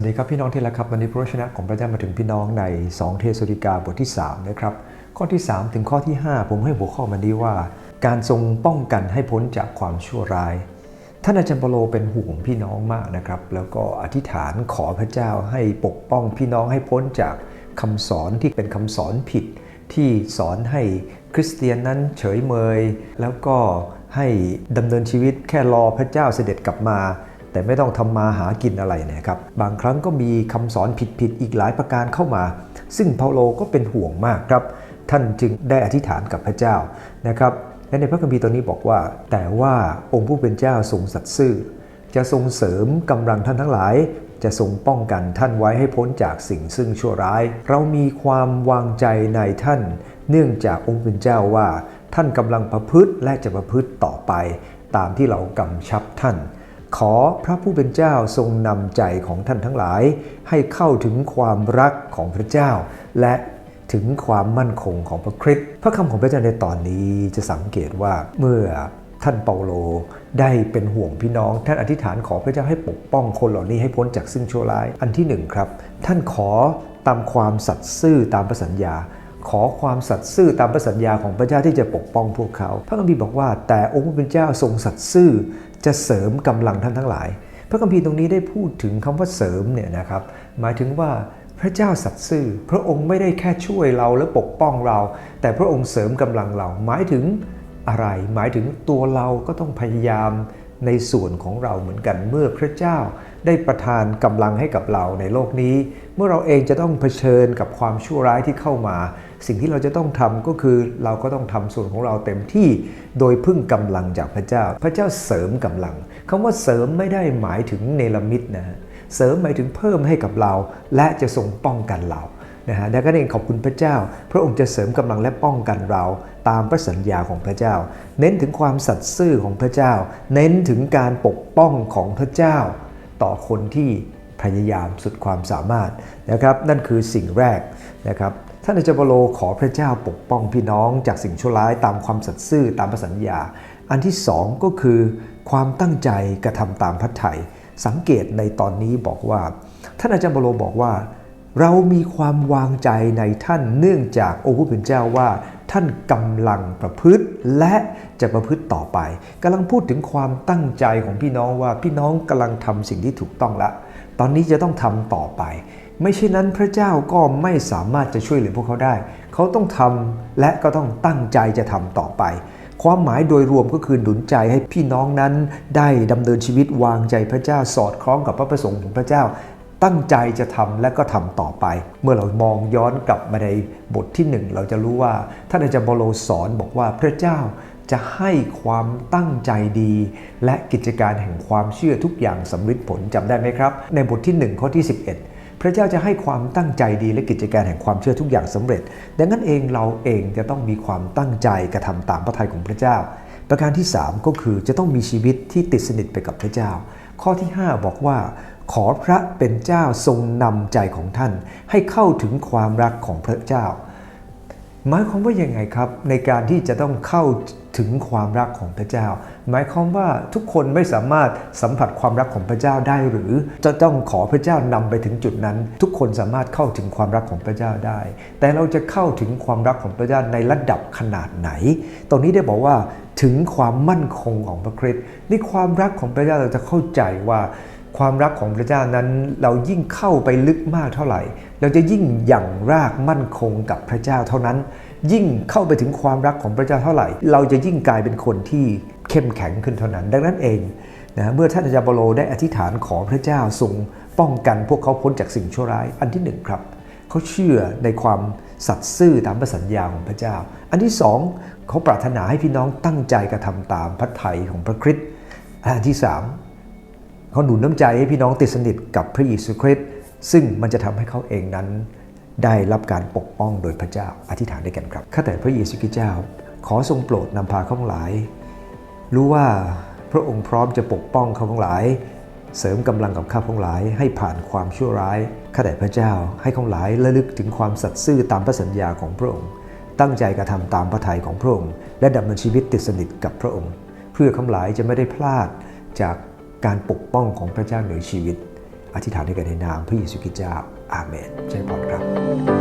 สวัสดีครับพี่น้องที่รักครับวันนี้พระวจนะของพระเจ้ามาถึงพี่น้องใน 2 เทสโลนิกาบทที่3นะครับข้อที่ 3 ถึงข้อที่ 5 ผมให้หัวข้อมันนี้ว่า การทรงป้องกันให้พ้นจากความชั่วร้าย ท่านอาจารย์เปโลเป็นห่วงพี่น้องมากนะครับแล้วก็อธิษฐานขอพระเจ้าให้ปกป้องพี่น้องให้พ้นจากคำสอนที่เป็นคำสอนผิด ที่สอนให้คริสเตียนนั้นเฉยเมย แล้วก็ให้ดำเนินชีวิตแค่รอพระเจ้าเสด็จกลับมา แต่ไม่ต้องทำมาหากินอะไรนะครับ บางครั้งก็มีคำสอนผิดๆอีกหลายประการเข้ามา ซึ่งเปาโลก็เป็นห่วงมากครับ ท่านจึงได้อธิษฐานกับพระเจ้านะครับและในพระคัมภีร์ตอนนี้บอกว่า แต่ว่าองค์ผู้เป็นเจ้าทรงสัตย์ซื่อ จะทรงเสริมกำลังท่านทั้งหลาย จะทรงป้องกันท่านไว้ให้พ้นจากสิ่งซึ่งชั่วร้าย เรามีความวางใจในท่าน เนื่องจากองค์เป็นเจ้าว่า ท่านกำลังประพฤติและจะประพฤติต่อไป ตามที่เรากำชับท่าน ขอพระผู้เป็นเจ้าทรงนำใจของท่านทั้งหลาย ให้เข้าถึงความรักของพระเจ้า และถึงความมั่นคงของพระคริสต์พระคำของพระเจ้าในตอนนี้จะสังเกตว่าเมื่อท่านเปาโลได้เป็นห่วงพี่น้อง ท่านอธิษฐานขอพระเจ้าให้ปกป้องคนเหล่านี้ให้พ้นจากซึ่งชั่วร้ายอันที่หนึ่งครับ ท่านขอตามความสัตย์ซื่อตามพระสัญญา ขอความสัตย์ซื่อตามพระสัญญาของพระเจ้าที่จะปกป้องพวกเขา พระคัมภีร์บอกว่า แต่องค์พระผู้เป็นเจ้าทรงสัตย์ซื่อจะเสริมกำลังท่านทั้งหลาย พระคัมภีร์ตรงนี้ได้พูดถึงคำว่าเสริมเนี่ยนะครับหมายถึงว่าพระเจ้าสัตย์ซื่อ พระองค์ไม่ได้แค่ช่วยเราและปกป้องเรา แต่พระองค์เสริมกำลังเรา หมายถึงอะไร หมายถึงตัวเราก็ต้องพยายามในส่วนของเราเหมือนกันเมื่อพระเจ้าได้ประทานกำลังให้กับเราในโลกนี้ เมื่อเราเองจะต้องเผชิญกับความชั่วร้ายที่เข้ามา สิ่งที่เราจะต้องทำก็คือเราก็ต้องทำส่วนของเราเต็มที่โดยพึ่งกำลังจากพระเจ้า พระเจ้าเสริมกำลังคำว่าเสริมไม่ได้หมายถึงเนรมิตนะฮะเสริมหมายถึงเพิ่มให้กับเรา และจะทรงป้องกันเรานะฮะดังนั้นเองขอบคุณพระเจ้า พระองค์จะเสริมกำลังและป้องกันเราตามพระสัญญาของพระเจ้า เน้นถึงความสัตย์ซื่อของพระเจ้า เน้นถึงการปกป้องของพระเจ้า ต่อคนที่พยายามสุดความสามารถนะครับ นั่นคือสิ่งแรกนะครับานอาจารย์เปโลขอพระเจ้าปกป้องพี่น้องจากสิ่งชั่วร้ายตามความสัตย์ซื่อตามพระสัญญา อันที่สองก็คือความตั้งใจกระทำตามพระทัยสังเกตในตอนนี้บอกว่า ท่านอาจารย์เปโลบอกว่า เรามีความวางใจในท่านเนื่องจากองค์ผู้เป็นเจ้าว่าท่านกำลังประพฤติและจะประพฤติต่อไปกำลังพูดถึงความตั้งใจของพี่น้องว่าพี่น้องกำลังทำสิ่งที่ถูกต้องแล้ว ตอนนี้จะต้องทำต่อไป ไม่เช่นนั้นพระเจ้าก็ไม่สามารถจะช่วยเหลือพวกเขาได้ เขาต้องทำและก็ต้องตั้งใจจะทำต่อไป ความหมายโดยรวมก็คือหนุนใจให้พี่น้องนั้นได้ดำเนินชีวิตวางใจพระเจ้าสอดคล้องกับพระประสงค์ของพระเจ้าตั้งใจจะทำและก็ทำต่อไป เมื่อเรามองย้อนกลับมาในบทที่หนึ่งเราจะรู้ว่าท่านอาจารย์บโลสอนบอกว่าพระเจ้า จะให้ความตั้งใจดี และกิจการแห่งความเชื่อทุกอย่างสำเร็จผลจำได้ไหมครับ ในบทที่ 1 ข้อที่ 11 พระเจ้าจะให้ความตั้งใจดีและกิจการแห่งความเชื่อทุกอย่างสำเร็จ ดังนั้นเองเราเองจะต้องมีความตั้งใจกระทำตามพระทัยของพระเจ้า ประการที่ 3 ก็คือจะต้องมีชีวิตที่ติดสนิทไปกับพระเจ้า ข้อที่ 5 บอกว่าขอพระเป็นเจ้าทรงนำใจของท่าน ให้เข้าถึงความรักของพระเจ้า หมายความว่ายังไงครับ ในการที่จะต้องเข้าถึงความรักของพระเจ้า หมายความว่าทุกคนไม่สามารถสัมผัสความรักของพระเจ้าได้หรือ จะต้องขอพระเจ้านำไปถึงจุดนั้น ทุกคนสามารถเข้าถึงความรักของพระเจ้าได้ แต่เราจะเข้าถึงความรักของพระเจ้าในระดับขนาดไหน ตรงนี้ได้บอกว่าถึงความมั่นคงของพระคริสต์นี่ความรักของพระเจ้าเราจะเข้าใจว่าความรักของพระเจ้านั้นเรายิ่งเข้าไปลึกมากเท่าไหร่ เราจะยิ่งหยั่งรากมั่นคงกับพระเจ้าเท่านั้น ยิ่งเข้าไปถึงความรักของพระเจ้าเท่าไหร่ เราจะยิ่งกลายเป็นคนที่เข้มแข็งขึ้นเท่านั้น ดังนั้นเองนะเมื่อท่านอาจารย์เปโลได้อธิษฐานขอพระเจ้าทรงป้องกันพวกเขาพ้นจากสิ่งชั่วร้ายอันที่หนึ่งครับเขาเชื่อในความสัตย์ซื่อตามพระสัญญาของพระเจ้า อันที่สองเขาปรารถนาให้พี่น้องตั้งใจกระทำตามพระทัยของพระคริสต์อันที่สามเขาหนุนน้ำใจให้พี่น้องติดสนิทกับพระเยซูคริสต์ ซึ่งมันจะทำให้เขาเองนั้น ได้รับการปกป้องโดยพระเจ้าอธิษฐานด้วยกันครับข้าแต่พระเยซูคริสต์เจ้า ขอทรงโปรดนำพาเขาทั้งหลาย รู้ว่าพระองค์พร้อมจะปกป้องเขาทั้งหลาย เสริมกำลังกับข้าทั้งหลาย ให้ผ่านความชั่วร้ายข้าแต่พระเจ้าให้เขาทั้งหลายระลึกถึงความสัตย์ซื่อตามพระสัญญาของพระองค์ ตั้งใจกระทำตามพระทัยของพระองค์ และดำเนินชีวิตติดสนิทกับพระองค์ เพื่อเขาทั้งหลายจะไม่ได้พลาดจากการปกป้องของพระเจ้าเหนือชีวิต อธิษฐานด้วยกันในนามพระเยซูคริสต์เจ้าอาเมนใชิญพรครับ